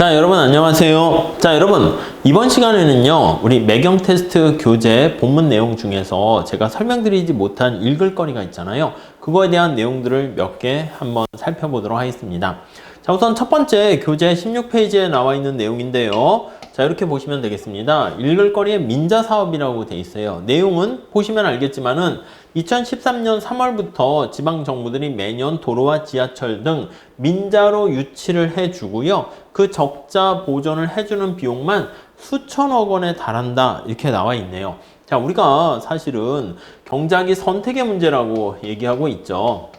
자, 여러분 안녕하세요. 자, 여러분 이번 시간에는요. 우리 매경 테스트 교재 본문 내용 중에서 제가 설명드리지 못한 읽을 거리가 있잖아요. 그거에 대한 내용들을 몇 개 한번 살펴보도록 하겠습니다. 자, 우선 첫 번째 교재 16페이지에 나와 있는 내용인데요. 자, 이렇게 보시면 되겠습니다. 거리의 민자 사업이라고 돼 있어요. 내용은 보시면 알겠지만은 2013년 3월부터 지방 정부들이 매년 도로와 지하철 등 민자로 유치를 해주고요. 그 적자 보전을 해주는 비용만 수천억 원에 달한다. 이렇게 나와 있네요. 자, 우리가 사실은 경작이 선택의 문제라고 얘기하고 있죠.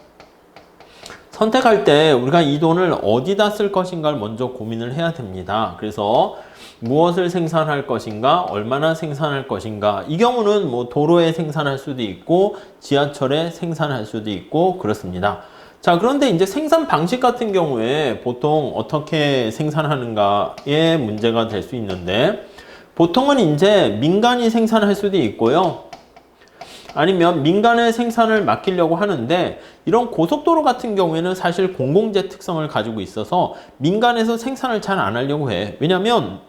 선택할 때 우리가 이 돈을 어디다 쓸 것인가를 먼저 고민을 해야 됩니다. 그래서 무엇을 생산할 것인가, 얼마나 생산할 것인가. 이 경우는 뭐 도로에 생산할 수도 있고, 지하철에 생산할 수도 있고, 그렇습니다. 자, 그런데 이제 생산 방식 같은 경우에 보통 어떻게 생산하는가에 문제가 될 수 있는데, 보통은 이제 민간이 생산할 수도 있고요. 아니면 민간의 생산을 맡기려고 하는데 이런 고속도로 같은 경우에는 사실 공공재 특성을 가지고 있어서 민간에서 생산을 잘 안 하려고 해. 왜냐면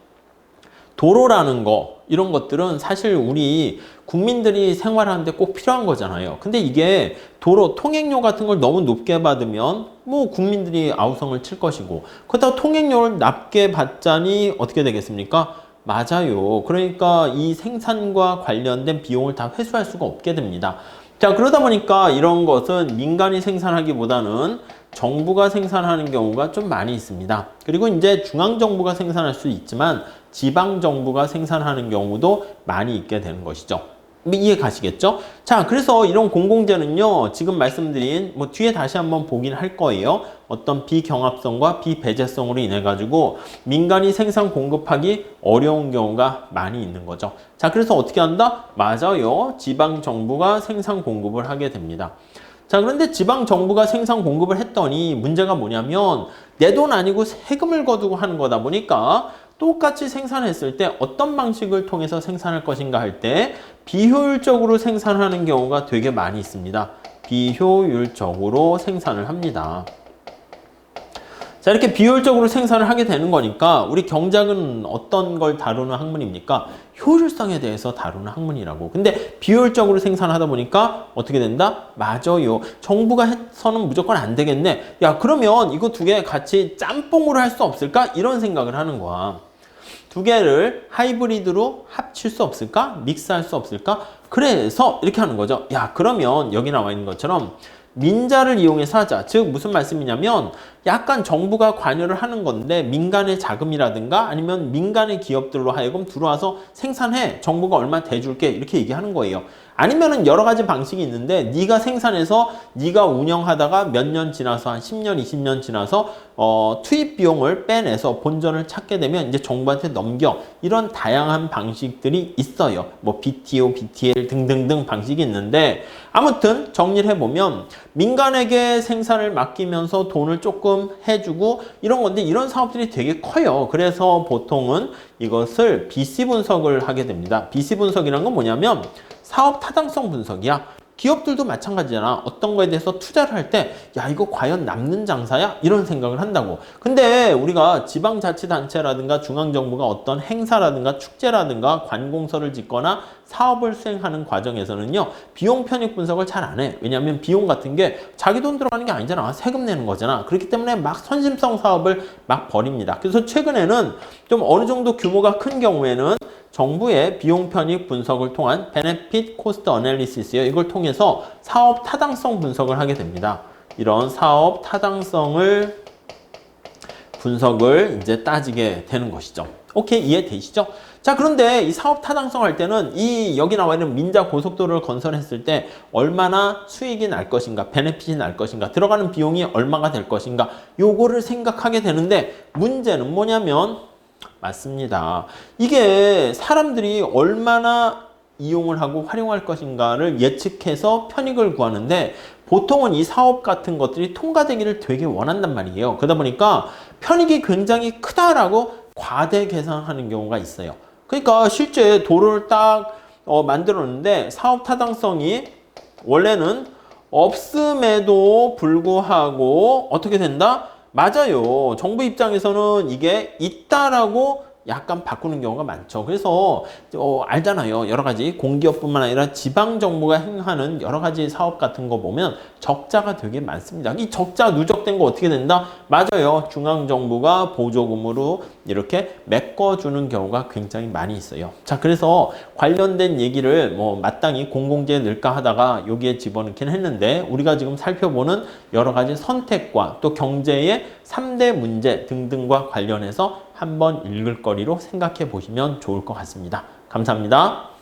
도로라는 거 이런 것들은 사실 우리 국민들이 생활하는데 꼭 필요한 거잖아요. 근데 이게 도로 통행료 같은 걸 너무 높게 받으면 뭐 국민들이 아우성을 칠 것이고 그렇다고 통행료를 낮게 받자니 어떻게 되겠습니까? 맞아요. 그러니까 이 생산과 관련된 비용을 다 회수할 수가 없게 됩니다. 자, 그러다 보니까 이런 것은 민간이 생산하기보다는 정부가 생산하는 경우가 좀 많이 있습니다. 그리고 이제 중앙정부가 생산할 수 있지만 지방정부가 생산하는 경우도 많이 있게 되는 것이죠. 이해 가시겠죠? 자, 그래서 이런 공공재는요, 지금 말씀드린, 뭐 뒤에 다시 한번 보긴 할 거예요. 어떤 비경합성과 비배제성으로 인해 가지고 민간이 생산 공급하기 어려운 경우가 많이 있는 거죠. 자, 그래서 어떻게 한다? 맞아요. 지방정부가 생산 공급을 하게 됩니다. 자, 그런데 지방 정부가 생산 공급을 했더니 문제가 뭐냐면 내 돈 아니고 세금을 거두고 하는 거다 보니까 똑같이 생산했을 때 어떤 방식을 통해서 생산할 것인가 할 때 비효율적으로 생산하는 경우가 되게 많이 있습니다. 비효율적으로 생산을 합니다. 자, 이렇게 비효율적으로 생산을 하게 되는 거니까 우리 경작은 어떤 걸 다루는 학문입니까? 효율성에 대해서 다루는 학문이라고. 근데 비효율적으로 생산하다 보니까 어떻게 된다? 맞아요. 정부가 해서는 무조건 안 되겠네. 야, 그러면 이거 두 개 같이 짬뽕으로 할 수 없을까? 이런 생각을 하는 거야. 두 개를 하이브리드로 합칠 수 없을까? 믹스할 수 없을까? 그래서 이렇게 하는 거죠. 야, 그러면 여기 나와 있는 것처럼 민자를 이용해서 하자. 즉 무슨 말씀이냐면 약간 정부가 관여를 하는 건데 민간의 자금이라든가 아니면 민간의 기업들로 하여금 들어와서 생산해. 정부가 얼마 대줄게. 이렇게 얘기하는 거예요. 아니면은 여러 가지 방식이 있는데 네가 생산해서 네가 운영하다가 몇 년 지나서 한 10년, 20년 지나서 어, 투입 비용을 빼내서 본전을 찾게 되면 이제 정부한테 넘겨. 이런 다양한 방식들이 있어요. 뭐 BTO, BTL 등등등 방식이 있는데 아무튼 정리를 해보면 민간에게 생산을 맡기면서 돈을 조금 해주고 이런 건데 이런 사업들이 되게 커요. 그래서 보통은 이것을 BC 분석을 하게 됩니다. BC 분석이란 건 뭐냐면 사업 타당성 분석이야. 기업들도 마찬가지잖아. 어떤 거에 대해서 투자를 할 때, 야, 이거 과연 남는 장사야? 이런 생각을 한다고. 근데 우리가 지방자치단체라든가 중앙정부가 어떤 행사라든가 축제라든가 관공서를 짓거나 사업을 수행하는 과정에서는요, 비용 편익 분석을 잘 안 해. 왜냐하면 비용 같은 게 자기 돈 들어가는 게 아니잖아. 세금 내는 거잖아. 그렇기 때문에 막 선심성 사업을 막 벌입니다. 그래서 최근에는 좀 어느 정도 규모가 큰 경우에는 정부의 비용 편익 분석을 통한 베네핏 코스트 어널리시스요. 이걸 통해서 사업 타당성 분석을 하게 됩니다. 이런 사업 타당성을 분석을 이제 따지게 되는 것이죠. 오케이 이해되시죠? 자 그런데 이 사업 타당성 할 때는 이 여기 나와 있는 민자 고속도로를 건설했을 때 얼마나 수익이 날 것인가 베네핏이 날 것인가 들어가는 비용이 얼마가 될 것인가 요거를 생각하게 되는데 문제는 뭐냐면 맞습니다. 이게 사람들이 얼마나 이용을 하고 활용할 것인가를 예측해서 편익을 구하는데 보통은 이 사업 같은 것들이 통과되기를 되게 원한단 말이에요. 그러다 보니까 편익이 굉장히 크다라고 과대 계산하는 경우가 있어요. 그러니까 실제 도로를 딱 어, 만들었는데 사업 타당성이 원래는 없음에도 불구하고 어떻게 된다? 맞아요. 정부 입장에서는 이게 있다라고 약간 바꾸는 경우가 많죠. 그래서 어, 알잖아요. 여러 가지 공기업뿐만 아니라 지방 정부가 행하는 여러 가지 사업 같은 거 보면 적자가 되게 많습니다. 이 적자 누적된 거 어떻게 된다? 맞아요. 중앙 정부가 보조금으로 이렇게 메꿔주는 경우가 굉장히 많이 있어요. 자, 그래서 관련된 얘기를 뭐 마땅히 공공재에 넣을까 하다가 여기에 집어넣긴 했는데 우리가 지금 살펴보는 여러 가지 선택과 또 경제의 3대 문제 등등과 관련해서 한번 읽을 거리로 생각해 보시면 좋을 것 같습니다. 감사합니다.